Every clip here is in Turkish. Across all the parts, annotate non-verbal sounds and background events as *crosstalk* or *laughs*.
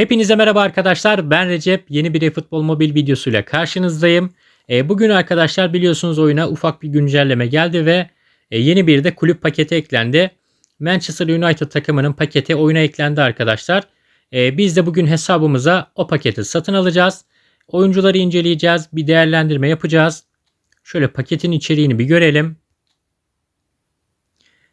Hepinize merhaba arkadaşlar. Ben Recep. Yeni bir futbol mobil videosuyla karşınızdayım. E, bugün arkadaşlar biliyorsunuz oyuna ufak bir güncelleme geldi ve e, yeni bir de kulüp paketi eklendi. Manchester United takımının paketi oyuna eklendi arkadaşlar. E, biz de bugün hesabımıza o paketi satın alacağız. Oyuncuları inceleyeceğiz. Bir değerlendirme yapacağız. Şöyle paketin içeriğini bir görelim.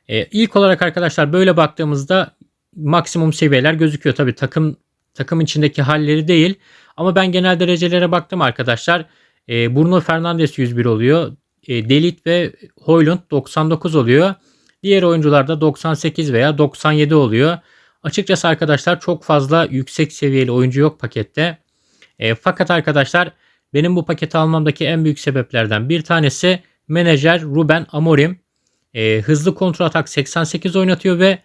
E, ilk olarak arkadaşlar böyle baktığımızda maksimum seviyeler gözüküyor. Tabi takım takım içindeki halleri değil. Ama ben genel derecelere baktım arkadaşlar. E, Bruno Fernandes 101 oluyor. E, Delit ve Hoylund 99 oluyor. Diğer oyuncularda 98 veya 97 oluyor. Açıkçası arkadaşlar çok fazla yüksek seviyeli oyuncu yok pakette. E, fakat arkadaşlar benim bu paketi almamdaki en büyük sebeplerden bir tanesi menajer Ruben Amorim. E, hızlı kontrol atak 88 oynatıyor ve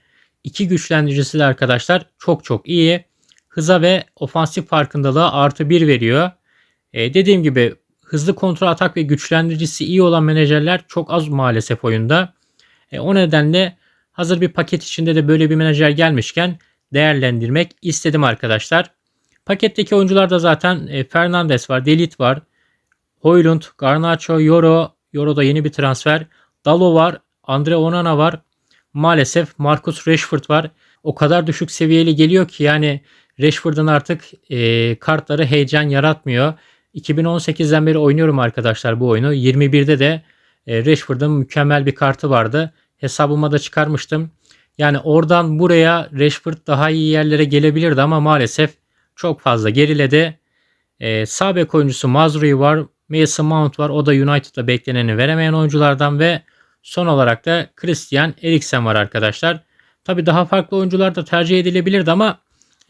iki güçlendiricisi de arkadaşlar çok çok iyi hıza ve ofansif farkındalığa artı 1 veriyor. E, dediğim gibi hızlı kontrol atak ve güçlendiricisi iyi olan menajerler çok az maalesef oyunda. E, o nedenle hazır bir paket içinde de böyle bir menajer gelmişken değerlendirmek istedim arkadaşlar. Paketteki oyuncularda zaten e, Fernandes var, Delit var, Hoylund, Garnacho, Yoro, Yoro da yeni bir transfer. Dalo var, Andre Onana var. Maalesef Marcus Rashford var. O kadar düşük seviyeli geliyor ki yani Rashford'un artık e, kartları heyecan yaratmıyor. 2018'den beri oynuyorum arkadaşlar bu oyunu. 21'de de e, Rashford'un mükemmel bir kartı vardı. Hesabıma da çıkarmıştım. Yani oradan buraya Rashford daha iyi yerlere gelebilirdi ama maalesef çok fazla geriledi. E, sağ bek oyuncusu Mazrui var. Mason Mount var. O da United'da bekleneni veremeyen oyunculardan ve son olarak da Christian Eriksen var arkadaşlar. Tabi daha farklı oyuncular da tercih edilebilirdi ama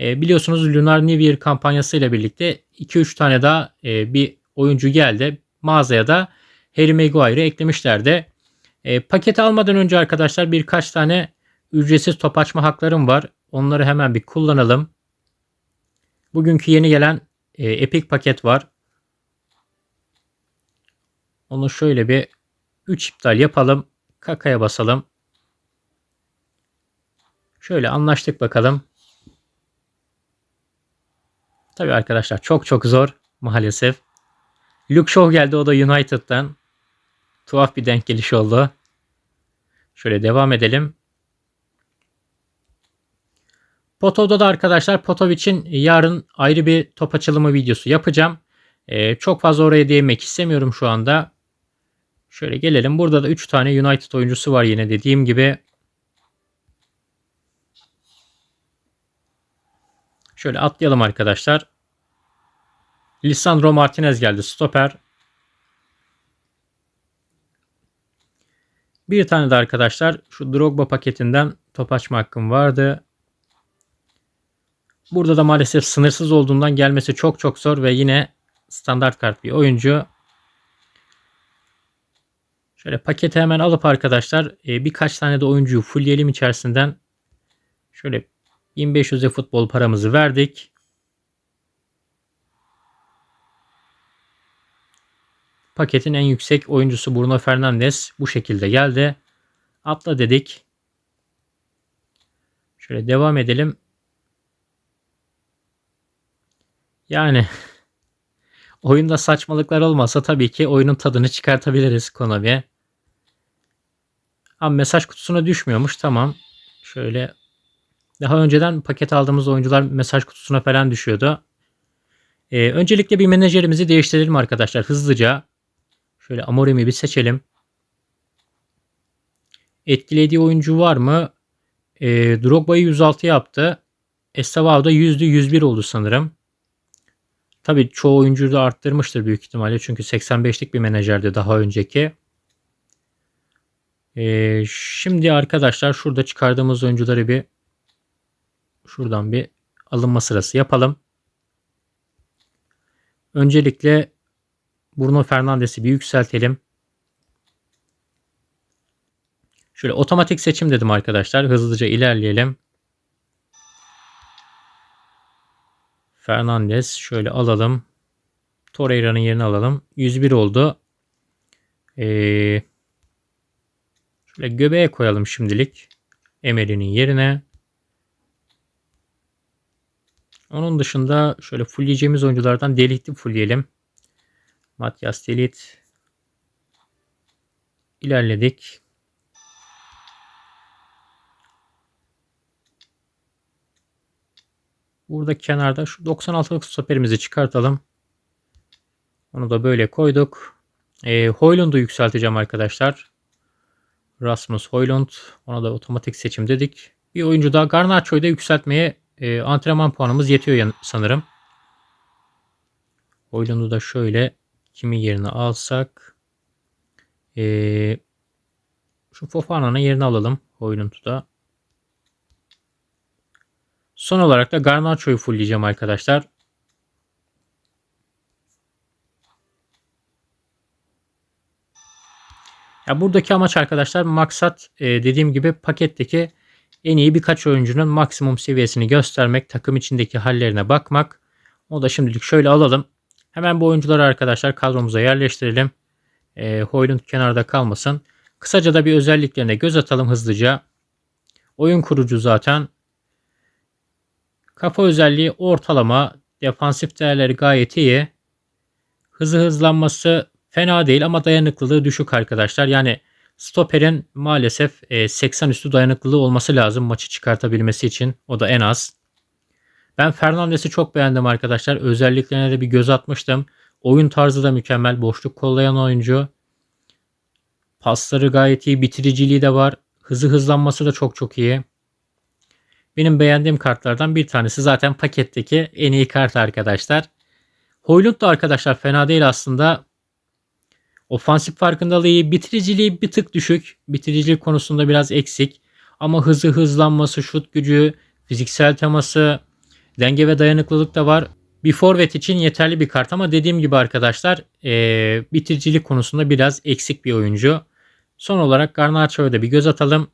e, biliyorsunuz Lunar New Year kampanyası ile birlikte 2-3 tane daha e, bir oyuncu geldi. Mağazaya da Harry Maguire'ı eklemişlerdi. E, paketi almadan önce arkadaşlar birkaç tane ücretsiz top açma haklarım var. Onları hemen bir kullanalım. Bugünkü yeni gelen e, Epic paket var. Onu şöyle bir 3 iptal yapalım. Kakaya basalım. Şöyle anlaştık bakalım. Tabii arkadaşlar çok çok zor maalesef. Luke Shaw geldi o da United'dan. Tuhaf bir denk geliş oldu. Şöyle devam edelim. Potov'da da arkadaşlar Potov için yarın ayrı bir top açılımı videosu yapacağım. Ee, çok fazla oraya değinmek istemiyorum şu anda. Şöyle gelelim. Burada da 3 tane United oyuncusu var yine dediğim gibi. Şöyle atlayalım arkadaşlar. Lisandro Martinez geldi. Stoper. Bir tane de arkadaşlar şu Drogba paketinden top açma hakkım vardı. Burada da maalesef sınırsız olduğundan gelmesi çok çok zor ve yine standart kart bir oyuncu. Şöyle paketi hemen alıp arkadaşlar e, birkaç tane de oyuncuyu fullleyelim içerisinden. Şöyle 1500'e futbol paramızı verdik. Paketin en yüksek oyuncusu Bruno Fernandes bu şekilde geldi. Atla dedik. Şöyle devam edelim. Yani *laughs* oyunda saçmalıklar olmasa tabii ki oyunun tadını çıkartabiliriz Konami. Ama mesaj kutusuna düşmüyormuş. Tamam. Şöyle daha önceden paket aldığımız oyuncular mesaj kutusuna falan düşüyordu. Ee, öncelikle bir menajerimizi değiştirelim arkadaşlar hızlıca. Şöyle Amorim'i bir seçelim. Etkilediği oyuncu var mı? E, Drogba'yı 106 yaptı. Yüzde 101 oldu sanırım. Tabii çoğu oyuncuyu da arttırmıştır büyük ihtimalle. Çünkü 85'lik bir menajerdi daha önceki. Ee, şimdi arkadaşlar şurada çıkardığımız oyuncuları bir şuradan bir alınma sırası yapalım. Öncelikle Bruno Fernandes'i bir yükseltelim. Şöyle otomatik seçim dedim arkadaşlar. Hızlıca ilerleyelim. Fernandes şöyle alalım. Torreira'nın yerini alalım. 101 oldu. Ee, şöyle göbeğe koyalım şimdilik. Emery'nin yerine. Onun dışında şöyle fullleyeceğimiz oyunculardan Delit'i fullleyelim. Matias Delit. İlerledik. Burada kenarda şu 96'lık stoperimizi çıkartalım. Onu da böyle koyduk. E, Hoylund'u yükselteceğim arkadaşlar. Rasmus Hoylund. Ona da otomatik seçim dedik. Bir oyuncu daha Garnacho'yu da yükseltmeye e, antrenman puanımız yetiyor sanırım. Hoylund'u da şöyle kimin yerine alsak. E, şu Fofana'nın yerine alalım. Hoylund'u da. Son olarak da Garnacho'yu fullleyeceğim arkadaşlar. Ya buradaki amaç arkadaşlar maksat e, dediğim gibi paketteki en iyi birkaç oyuncunun maksimum seviyesini göstermek, takım içindeki hallerine bakmak. O da şimdilik şöyle alalım. Hemen bu oyuncuları arkadaşlar kadromuza yerleştirelim. E, Hoylund kenarda kalmasın. Kısaca da bir özelliklerine göz atalım hızlıca. Oyun kurucu zaten. Kafa özelliği ortalama. Defansif değerleri gayet iyi. Hızı hızlanması fena değil ama dayanıklılığı düşük arkadaşlar. Yani stoperin maalesef 80 üstü dayanıklılığı olması lazım maçı çıkartabilmesi için. O da en az. Ben Fernandes'i çok beğendim arkadaşlar. Özelliklerine de bir göz atmıştım. Oyun tarzı da mükemmel. Boşluk kollayan oyuncu. Pasları gayet iyi. Bitiriciliği de var. Hızı hızlanması da çok çok iyi. Benim beğendiğim kartlardan bir tanesi zaten paketteki en iyi kart arkadaşlar. Hoylund da arkadaşlar fena değil aslında. Ofansif farkındalığı bitiriciliği bir tık düşük. Bitiricilik konusunda biraz eksik. Ama hızı, hızlanması, şut gücü, fiziksel teması, denge ve dayanıklılık da var. Bir forvet için yeterli bir kart ama dediğim gibi arkadaşlar ee, bitiricilik konusunda biraz eksik bir oyuncu. Son olarak Garnacho'ya da bir göz atalım.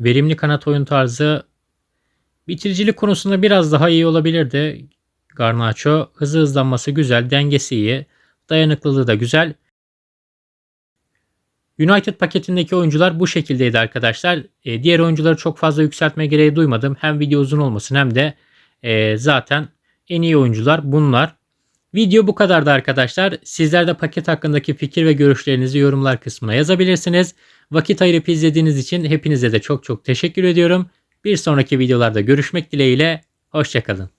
Verimli kanat oyun tarzı bitiricilik konusunda biraz daha iyi olabilirdi. Garnacho hızı hızlanması güzel, dengesi iyi, dayanıklılığı da güzel. United paketindeki oyuncular bu şekildeydi arkadaşlar. E, diğer oyuncuları çok fazla yükseltme gereği duymadım. Hem video uzun olmasın hem de e, zaten en iyi oyuncular bunlar. Video bu kadardı arkadaşlar. Sizler de paket hakkındaki fikir ve görüşlerinizi yorumlar kısmına yazabilirsiniz. Vakit ayırıp izlediğiniz için hepinize de çok çok teşekkür ediyorum. Bir sonraki videolarda görüşmek dileğiyle. Hoşçakalın.